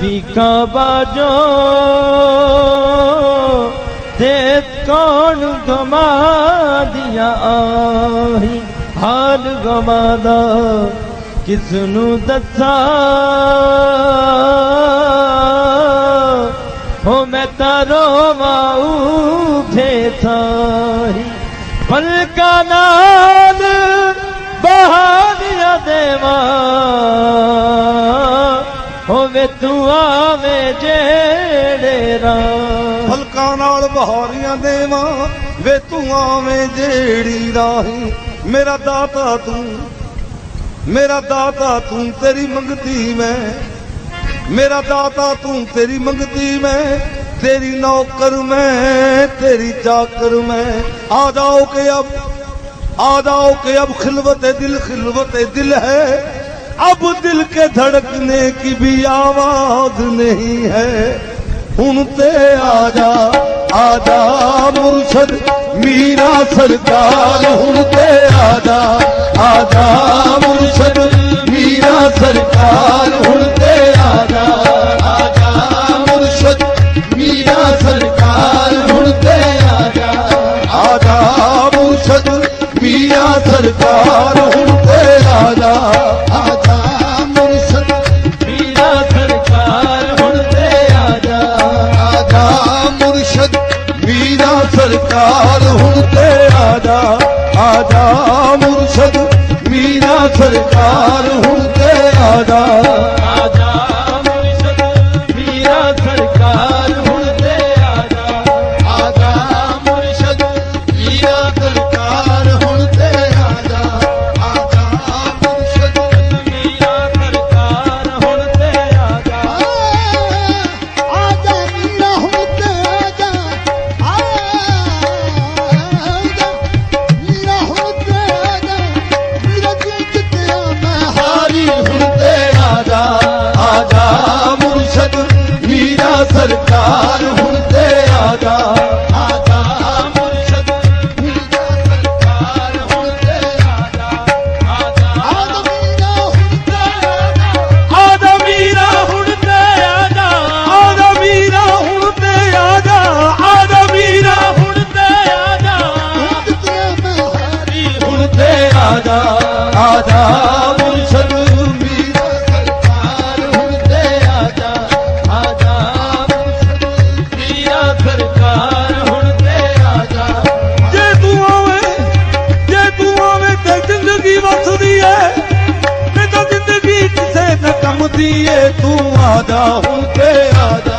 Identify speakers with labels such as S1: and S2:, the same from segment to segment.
S1: في کان بجو دي ڪون گهما حال گهما دسن دو مارو مائو کي پلڪا ناد ديوا. ਤੂੰ ਆਵੇਂ ਜਿਹੜੇ ਰਾਂ
S2: ਫਲਕਾਂ ਨਾਲ ਬਹਾਰੀਆਂ ਦੇਵਾਂ ਵੇ ਤੂੰ ਆਵੇਂ ਜਿਹੜੀ ਰਾਹੀ ਮੇਰਾ ਦਾਤਾ ਤੂੰ ਮੇਰਾ ਦਾਤਾ ਤੂੰ ਤੇਰੀ ਮੰਗਤੀ ਮੈਂ ਮੇਰਾ ਦਾਤਾ ਤੂੰ ਤੇਰੀ ਮੰਗਤੀ ਮੈਂ तेरी नौकर मैं तेरी चाकर मैं आ जाओ के अब आ जाओ के अब खिलवत दिल खिलवत दिल है अब दिल के धड़कने की भी आवाज नहीं है सुनते आजा आजा मुर्शद मीरा सरकार सुनते आजा आजा मुर्शद मीरा सरकार सुनते आजा आजा मुर्शद मीरा सरकार सुनते आजा
S1: आजा मुर्शद मीरा सरकार सुनते आजा
S2: ਆਜਾ ਮੁਰਸ਼ਦ ਮੀਰਾ ਸਰਕਾਰ ਹੁਣ ਤੇ ਆਜਾ
S1: ਆ
S2: ਨਾ ਤੂੰ ਆਦਾ ਹੁਣ ਤੇ ਆਦਾ।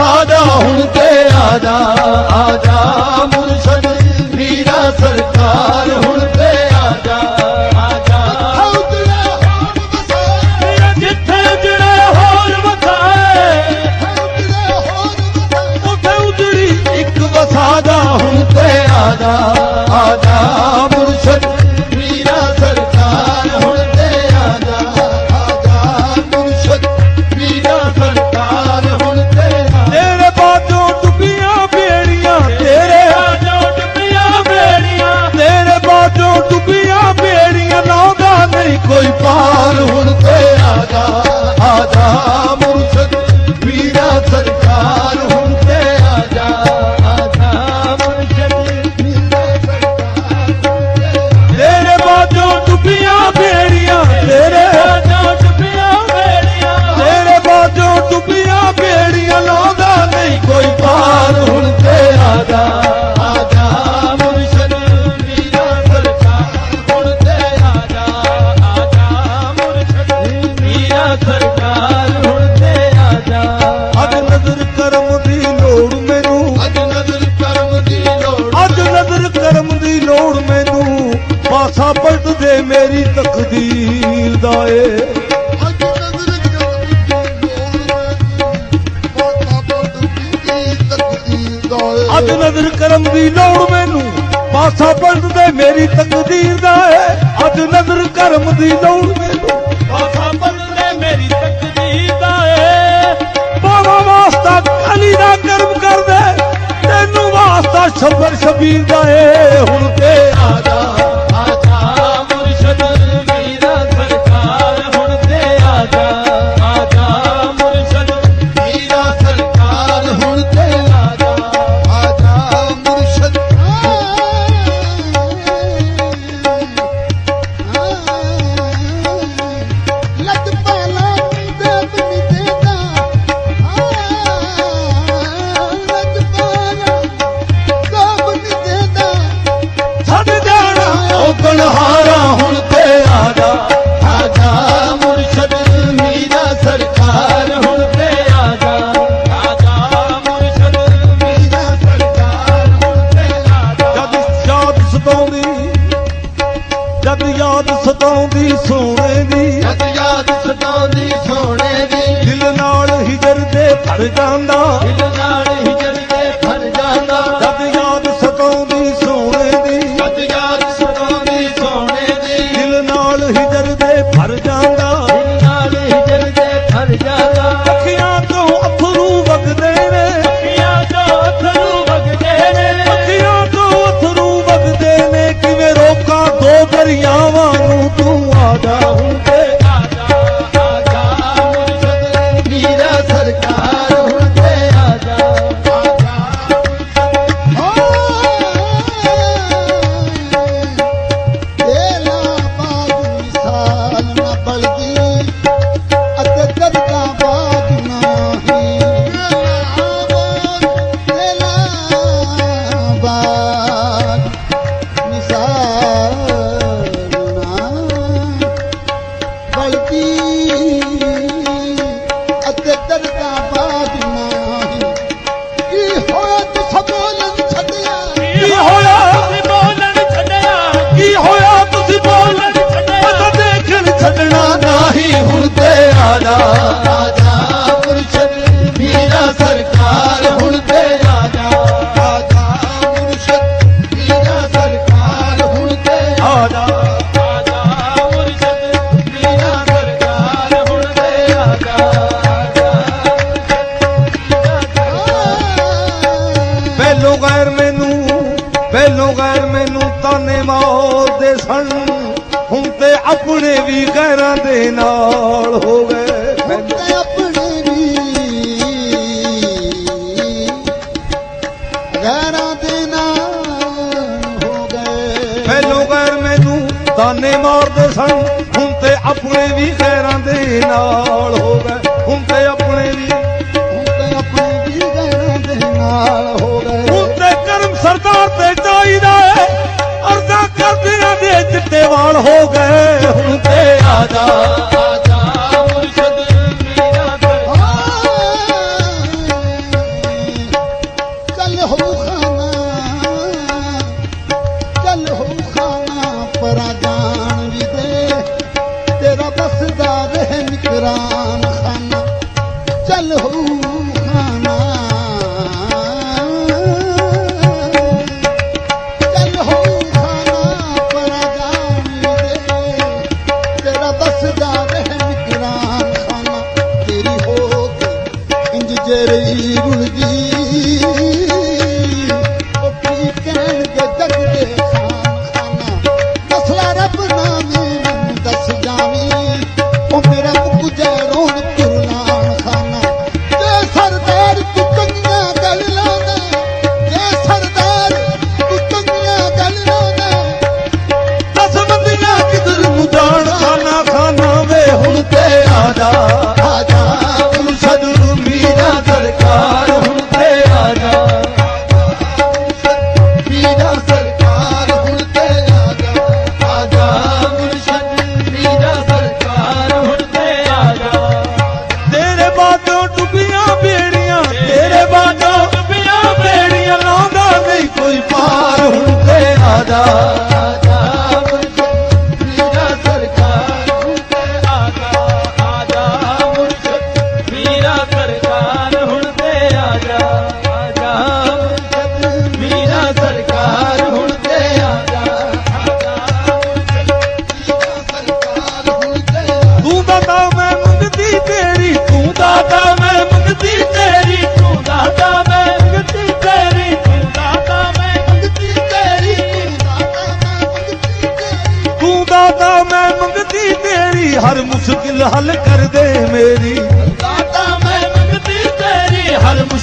S3: ਜਾ
S2: ਹੁਣ ਤੇ ਆਜਾ ਆਜਾ ਮੁਰਸ਼ਦ ਮੀਰਾ ਸਰਕਾਰ ਹੁਣ ਤੇ ਆਜਾ ਆਜਾ
S3: ਉਜੜੇ ਹੋਰ ਵਸਾਏ
S1: ਜਿੱਥੇ ਜਿਹੜੇ ਹੋਰ ਵਸਾਏ
S3: ਉਜੜੇ ਹੋਰ ਵਸਾਏ
S2: ਉੱਥੇ ਉਜੜੀ। ਇੱਕ ਵਸਾ ਜਾ ਹੁਣ ਤੇ ਆਜਾ ਆਜਾ ਪਾਸਾ ਪਲਟ ਦੇ ਮੇਰੀ ਤਕਦੀਰ ਦਾ ਏ।
S4: ਅੱਜ ਨਜ਼ਰ ਕਰਮ ਦੀ ਲੋੜ
S2: ਮੈਨੂੰ ਪਾਸਾ ਪਲਟ ਦੇ ਮੇਰੀ ਤਕਦੀਰ ਦਾ ਏ। ਅੱਜ ਨਜ਼ਰ ਕਰਮ ਦੀ ਲੋੜ ਮੈਨੂੰ
S3: ਪਾਸਾ ਬੰਦੇ ਮੇਰੀ ਤਕਦੀਰ ਦਾ ਏ।
S2: ਬਾਵਾ ਵਾਸਤਾ ਕਾਲੀ ਦਾ ਕਰਮ ਕਰ ਦੇ ਤੈਨੂੰ ਵਾਸਤਾ ਸ਼ਬਰ ਸ਼ਬੀਰ ਦਾ ਏ। ਹੁਣ ਤੇ ਸਤਾਉਂਦੀ ਸੋਹਣੇ ਦੀ। ਦਿਲ ਨਾਲ ਹਿਜਰ ਦੇ ਭਰ ਜਾਂਦਾ।
S3: ਦਿਲ ਨਾਲ ਹਿਜਰ ਦੇ ਭਰ ਜਾਂਦਾ।
S2: ਜਦ ਯਾਦ ਸਤਾਉਂਦੀ ਸੋਹਣੇ ਦੀ।
S3: ਜਦ ਯਾਦ ਸਤਾਉਂਦੀ ਸੋਹਣੇ ਦੀ।
S2: ਦਿਲ ਨਾਲ ਹਿਜਰ ਦੇ ਭਰ ਜਾਂਦਾ।
S3: ਦਿਲ ਨਾਲ ਹਿਜਰ ਦੇ ਭਰ ਜਾਂਦਾ।
S2: ਅੱਖੀਆਂ ਤੋਂ ਅਥਰੂ ਵਗਦੇ ਨੇ।
S3: ਅੱਖੀਆਂ ਤੋਂ ਅਥਰੂ ਵਗਦੇ ਨੇ।
S2: ਅੱਖੀਆਂ ਤੋਂ ਅਥਰੂ ਵਗਦੇ ਨੇ। ਕਿਵੇਂ ਰੋਕਾਂ ਦੋ ਦਰਿਆਵਾਂ ਨੂੰ ਤੂੰ ਆ ਜਾ ਹੁਣ। ਛੱਡਣਾ ਨਹੀਂ ਹੁਣ ਤੇ ਆ ਆਪਣੇ ਵੀ ਗੈਰਾਂ ਦੇ ਨਾਲ ਹੋ ਗਏ ਹੁਣ ਤੇ ਆਪਣੇ ਵੀ ਹੁਣ ਤੇ ਆਪਣੇ ਵੀ
S4: ਗੈਰਾਂ ਦੇ ਨਾਲ ਹੋ ਗਏ
S2: ਹੁਣ ਤੇ ਕਰਮ ਸਰਦਾਰ ਤੇ ਚਾਹੀਦਾ ਏ। ਅਰਦਾਂ ਕਰਦਿਆਂ ਦੇ ਚਿੱਟੇ ਵਾਲ ਹੋ ਗਏ। ਹੁਣ ਤੇ ਆ ਜਾ।
S3: ਆਜਾ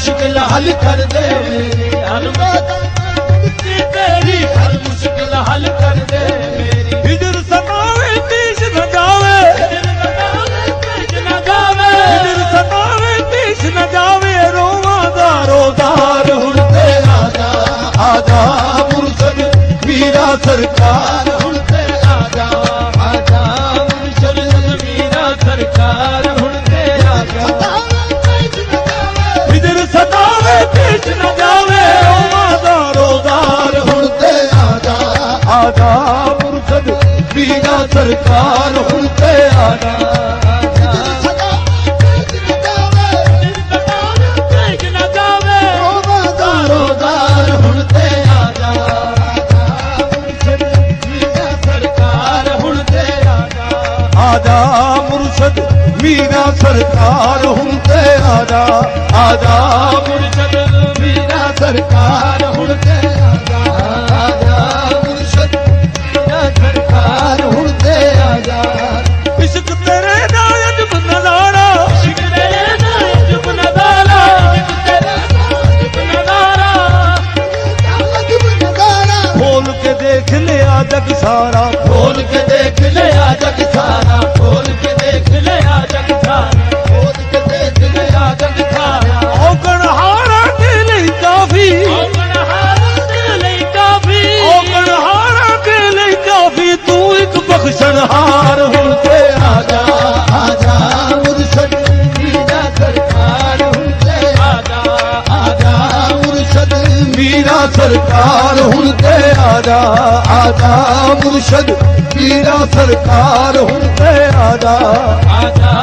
S2: ਮੁਸ਼ਕਿਲ ਹੱਲ ਕਰ ਦੇ ਮੇਰੀ
S1: ਹਰ ਮੰਗਤੀ ਤੇਰੀ ਹਰ ਮੁਸ਼ਕਿਲ ਹੱਲ ਕਰ ਦੇ ਮੇਰੀ
S2: ਹਿਜਰ ਸਤਾਵੇ ਪੀਸ਼ ਨਾ ਜਾਵੇ
S1: ਭੇਜ ਨਾ ਜਾਵੇ
S2: ਹਿਜਰ ਸਤਾਵੇ ਪੀਸ਼ ਨਾ ਜਾਵੇ ਰੋਵਾਂ ਦਾ ਰੋਦਾਰ ਹੁਣ
S1: ਤੇ ਆਜਾ
S2: ਆਜਾ ਮੁਰਸ਼ਦ ਮੀਰਾ ਸਰਕਾਰ
S1: ਹੁਣ
S2: ਸਤਾਵੇ ਨਾ ਜਾਵੇ ਰੋਵਾਂ ਦਾ ਰੋਦਾਰ
S3: ਹੁਣ ਤੇ ਆਜਾ
S2: ਆਜਾ ਮੁਰਸ਼ਦ ਮੀਰਾ ਸਰਕਾਰ ਹੁਣ ਤੇ ਆਜਾ
S3: ਸਦਾ ਭੇਜ ਨਾ
S1: ਹੁਣ ਤੇ ਆਜਾ ਮੀਰਾ ਸਰਕਾਰ ਹੁਣ ਤੇ ਆਜਾ
S2: ਆਜਾ ਮੁਰਸ਼ਦ ਸਰਕਾਰ ਹੁਣ ਤੇ
S1: ਹੁਣ ਤੇ ਆਜਾ ਆਜਾ ਮੁਰਸ਼ਦ ਮੀਰਾ ਸਰਕਾਰ ਹੁਣ ਤੇ ਆਜਾ
S2: ਇਸ਼ਕ ਤੇਰੇ ਦਾ ਅਜਬ ਨਜ਼ਾਰਾ।
S1: ਇਸ਼ਕ ਤੇਰੇ ਦਾ ਜੁਬ ਨਜ਼ਾਰਾ। ਇਸ਼ਕ ਤੇਰੇ ਦਾ ਜੁਬ ਨਜ਼ਾਰਾ।
S3: ਲਗਵ ਨਗਾਰਾ
S2: ਖੋਲ ਕੇ ਦੇਖ ਲਿਆ ਜਗ ਸਾਰਾ।
S1: ਖੋਲ ਕੇ ਦੇਖ ਲਿਆ ਜਗ ਸਾਰਾ। ਖੋਲ
S2: ਆਜਾ
S3: ਮੁਰਸ਼ਦ
S1: ਮੀਰਾ ਸਰਕਾਰ ਹੁਣ ਤੇ ਆਜਾ।